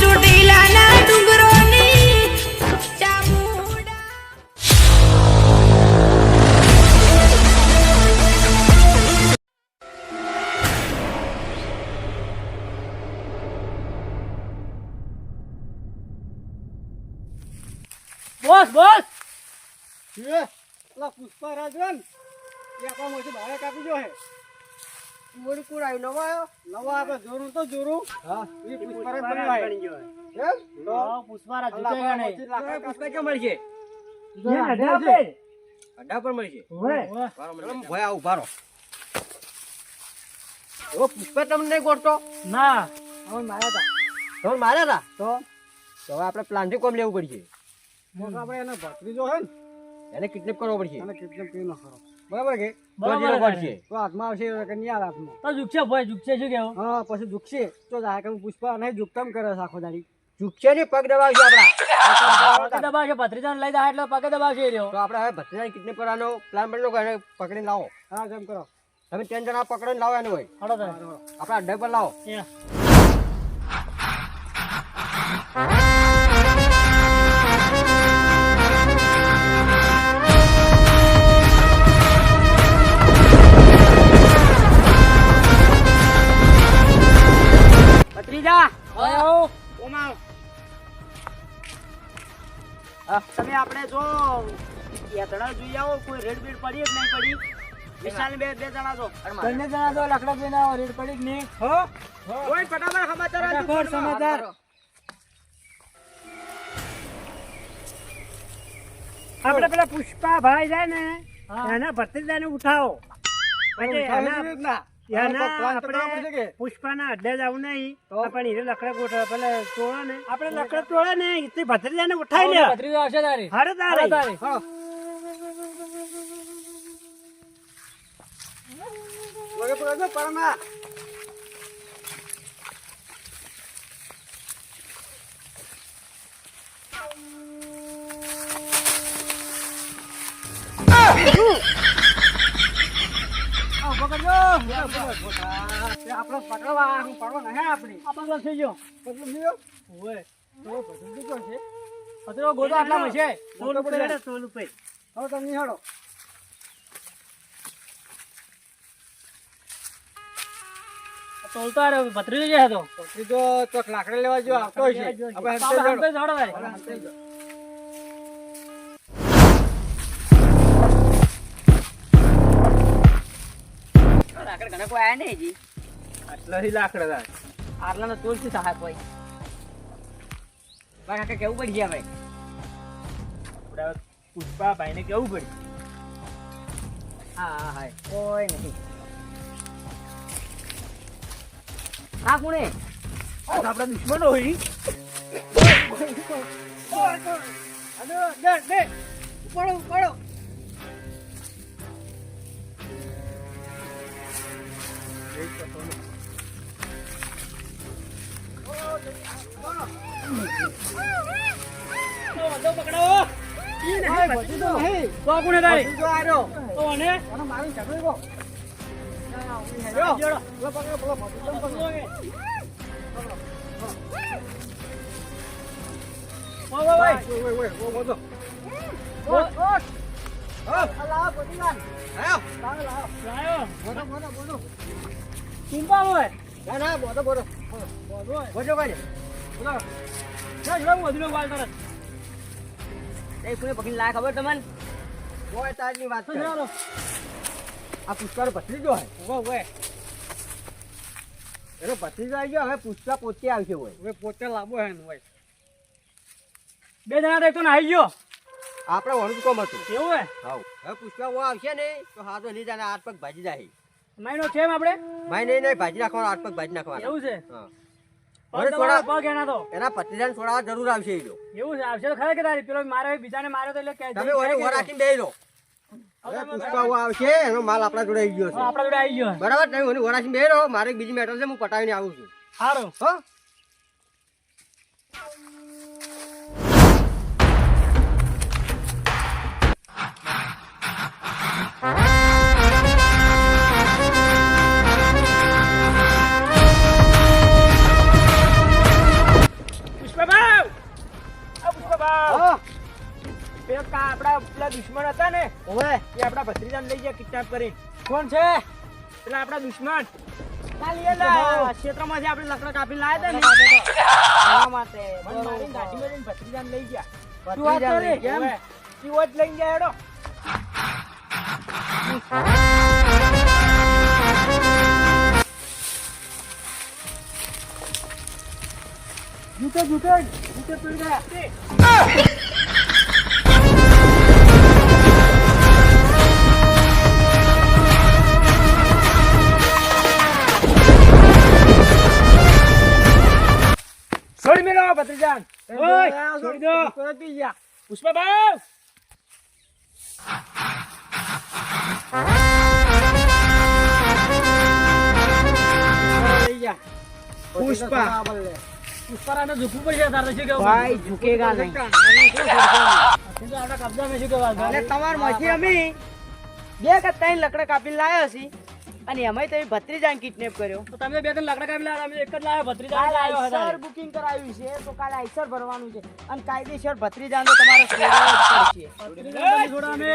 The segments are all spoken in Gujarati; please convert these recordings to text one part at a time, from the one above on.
ચોટીલાના ડુંગરોની ચામુંડા બોસ બોસ. એ પેલા પુષ્પરાજ હોય ને એ આપણા મોટી બહાર કાપી જો હે. મોડી કુડ આવ્યો નવો આવ્યો નવા આપણે જોરું તો જોરું. હા. એ પુષ્પરાજ બની ગયો. એમ તો પુષ્પારા આપણા નહીં પુષ્પા કાપી મળશે જો અઢા પર? છે. અઢા પર મળશે. ભયા ઊભા રહો ઓ પુષ્પા તમને નહીં ગોઠતો? ના. હવે માર્યા તા. તો માર્યા હતા તો? તો હવે આપણે પ્લાનથી કોમ લેવું પડશે. મોક આપણે એનો ભત્રીજો હે ને. એને કિડનેપ કરવો પડશે. એને કિડનેપ કરી નાખો બરાબર કે? બરાબર પડશે. તો હાથમાં આવશે કે નહીં આવે હાથમાં? તો ઝૂકશે ભાઈ ઝૂકશે શું કેવું? હા પછી ઝૂકશે. તો જાય કે પુષ્પા નહીં ઝૂકતમ કરે આખો દાડી. ઝૂકશે ને પગ દબાવશે આપણા. પગ દબાવશે ભત્રીજાને લઈ જાય એટલે પગ દબાવશે રહ્યો. તો આપણે હવે ભત્રીજાને કિડનેપ કરવાનો પ્લાન બનેલો કે પકડીને લાવો? હા જેમ કરો. તમે ત્રણ જણા પકડીને લાવો એને હોય. આપણા અડ્ડા પર લાવો. જો યાત્રા જોઈ આવો કોઈ રેડ બેડ પડી કે નહીં પડી? વિશાલ બે બે જણા છો. બંને જણા તો લાકડા જોઈને આવો રેડ પડી કે નહીં? હો? કોઈ ફટાફટ સમાચાર આપો સમાચાર. આપણે પેલા પુષ્પા ભાઈ જાય ને. એના ભત્રીજાને ઉઠાવો. એના પુષ્પાના અડ્ડે જવું નહીં. પણ એને લકડા ગોઠવે પેલા તોડે ને આપણે લકડા તોડે ને એ ભત્રીજાને ઉઠાઈ લે. ભત્રીજો આવશે તારી. હરે તારે. હળો તારી. આપણે પકડવા હું પડવા નહીં આપણી. આ થઈ ગયો. પકડી લીધો ઓય તો છે ભત્રીજો ગોતો આટલામાં છે સોલ ઉપર સોલ ઉપર. હવે તમે નિહાળો તોલતો આવ્યો ભત્રીજો જે હતો. ભત્રીજો ચોક લાકડા લેવા જો આવતો આપણે હંતે જડો. જ લાકડા ઘણા કોઈ આયા નહીં હજી આટલાથી લાકડા થાય. આટલાનો તોલ શું થાય કોઈ ભાઈ કાકા કેવું પડી ગયા ભાઈ આપણે પુષ્પા ભાઈને કેવું પડ્યું હા હા હા કોઈ નહીં હા કોણે આપણા દુશ્મનો હોય અરે. ઉપાડો, ઉપાડો. તો પકડાવો ઓય, ભત્રીજો નહીં. તો આ કોણે તારી ભત્રીજો ચિંતા હોય ના, ના, બોલો, બોલો. બોલો હોય. બોજો કાઢે બોલો. ના, કોને પકડી લાયા ખબર તમને કોઈ તાજની વાત તો. ચાલો. આ પુષ્પાનો ભત્રીજો હે ઊભો, હોય એનો ભત્રીજો જાય ગયો હવે પુષ્પા પોતે આવશે હોય હવે પોતે લાવો હે ને, બે જણા તો એક તો ગયો આપણે વણું કોમ હતું. કેવું હે? હવે પુષ્પા ઓ આવશે ને તો હાથો લઈ જાય હાથ પગ ભાજી જાય. મહિનો છે એમ આપણે? માય નહીં નહીં ભાજી નાખવાનો હાથ પગ ભાજી નાખવાનો. એવું છે? હા. પગ હવે થોડા પગ એના તો. એના ભત્રીજાને છોડાવવા જરૂર આવશે એ એવું છે? આવશે તો ખરા કે તારી પેલો મારે બીજાને માર્યો તો એટલે કે તમે ઓને ઊભા રાખીને બેહી લો હવે પુષ્પા ઓ આવશે એનો માલ આપણા જોડે આવી ગયો હા, આપણા જોડે આવી ગયો બરાબર? તમે રાખીને મારે બીજી મેટર છે હું પટાવીને આવું છું. સારું હો? આપડા પેલા દુશ્મન હતા ને ઓવે. એ આપડા ભત્રીજાને લઈ ગયા કિડનેપ કરી. કોણ છે? પેલા આપડા દુશ્મન. ક્ષેત્રમાં જે આપણે લકડા કાપી લાયા હતા ને. એના માટે ગાડી ભત્રીજાને લઈ ગયા. ભત્રીજા લઈ ગયા. લઈને ગયા જૂતે જૂતે જૂતે પડી ગયા છોડી મેલો ભત્રીજાન ઓય, છોડી દો. પી ગયા પુષ્પાભાઈ લઈ ગયા પુષ્પા. પુષ્પારાને ઝૂકવું પડશે તારે શું કેવું ભાઈ ઝુકેગા નહીં. તો આપણા કબજામાં શું કહેવાય અને તમારમાંથી અમે બે કે ત્રણ લકડા કાપીને લાયા છીએ અને એમાંય તમે ભત્રીજાને કિડનેપ કર્યો. તો તમે બે ત્રણ લાકડા કાપી લાવ્યા અમે એક જ લાવ્યા ભત્રીજા લાવ્યો આઈસર બુકિંગ કરાવ્યું છે તો કાલે આઈસર ભરવાનું છે. અને કાયદેસર ભત્રીજાને તમારે છોડવો જ પડશે. ભત્રીજાને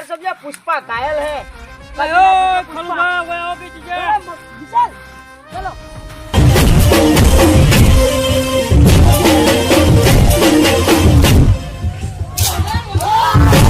चार सब्जियां पुष्पा घायल है चलो चलो